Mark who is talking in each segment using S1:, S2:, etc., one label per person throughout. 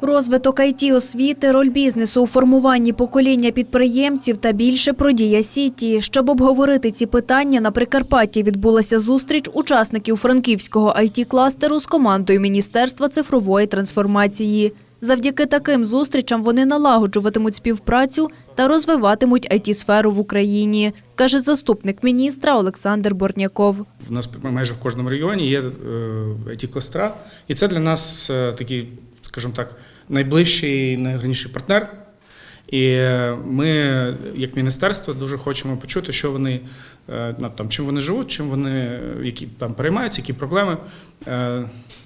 S1: Розвиток it освіти, роль бізнесу у формуванні покоління підприємців та більше про Дія Сіті. Щоб обговорити ці питання, на Прикарпатті відбулася зустріч учасників франківського it кластеру з командою Міністерства цифрової трансформації. Завдяки таким зустрічам вони налагоджуватимуть співпрацю та розвиватимуть it сферу в Україні, каже заступник міністра Олександр Борняков.
S2: В нас майже в кожному регіоні є it кластера і це для нас е, такий, скажімо так, найближчий, найгарніший партнер. І е, ми, як міністерство, дуже хочемо почути, що вони е, ну, там, чим вони живуть, чим вони е, які там переймаються, які проблеми.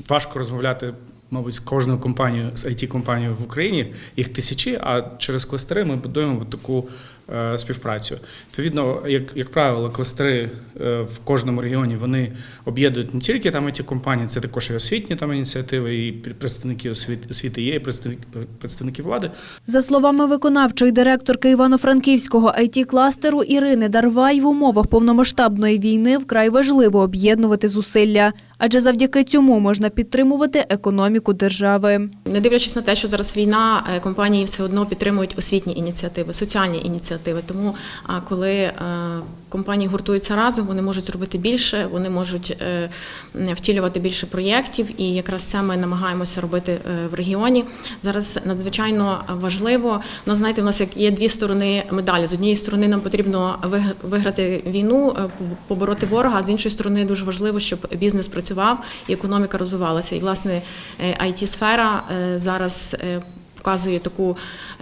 S2: Важко розмовляти, мабуть, з кожною компанією, з it компанією в Україні. Їх тисячі, а через кластери ми будуємо таку е, співпрацю. Відповідно, як, як правило, кластери е, в кожному регіоні вони об'єднують не тільки там ті компанії, це також і освітні там ініціативи, і представники освіти, освіти є, і представники, представники влади.
S1: За словами виконавчої директорки Івано-Франківського it кластеру Ірини Дарвай, в умовах повномасштабної війни вкрай важливо об'єднувати зусилля, адже завдяки цьому можна підтримувати економіку держави.
S3: Не дивлячись на те, що зараз війна, е, компанії все одно підтримують освітні ініціативи, соціальні ініціативи. Тому а, коли е, компанії гуртуються разом, вони можуть зробити більше, вони можуть е, втілювати більше проєктів, і якраз це ми намагаємося робити е, в регіоні. Зараз надзвичайно важливо. У нас знаєте, у нас є дві сторони медалі. З однієї сторони нам потрібно виг- виграти війну, е, побороти ворога. А з іншої сторони дуже важливо, щоб бізнес працював і економіка розвивалася. І власне it сфера зараз. е, Показує таку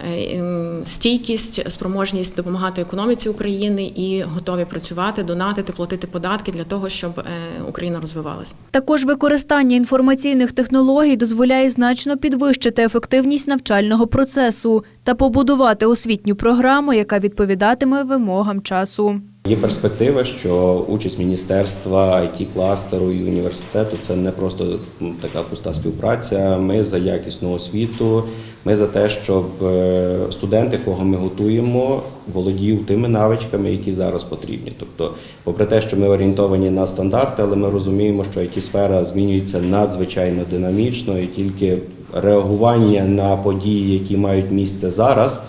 S3: е, стійкість, спроможність допомагати економіці України і готові працювати, донатити, платити податки для того, щоб е, Україна розвивалася.
S1: Також використання інформаційних технологій дозволяє значно підвищити ефективність навчального процесу та побудувати освітню програму, яка відповідатиме вимогам часу.
S4: Є перспектива, що участь міністерства, it кластеру і університету це не просто така пуста співпраця. Ми за якісну освіту. Ми за те, щоб е, студенти, кого ми готуємо, володів тими навичками, які зараз потрібні. Тобто, попри те, що ми орієнтовані на стандарти, але ми розуміємо, що it сфера змінюється надзвичайно динамічно, і тільки реагування на події, які мають місце зараз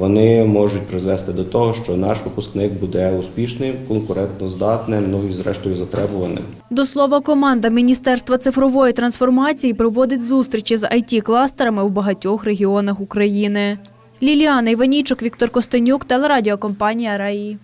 S4: вони можуть призвести до того, що наш випускник буде успішним, конкурентноздатним, ну і зрештою затребуваним.
S1: До слова, команда Міністерства цифрової трансформації проводить зустрічі з it кластерами в багатьох регіонах України. Ліліана Іванійчук, Віктор Костенюк, телерадіокомпанія Раї.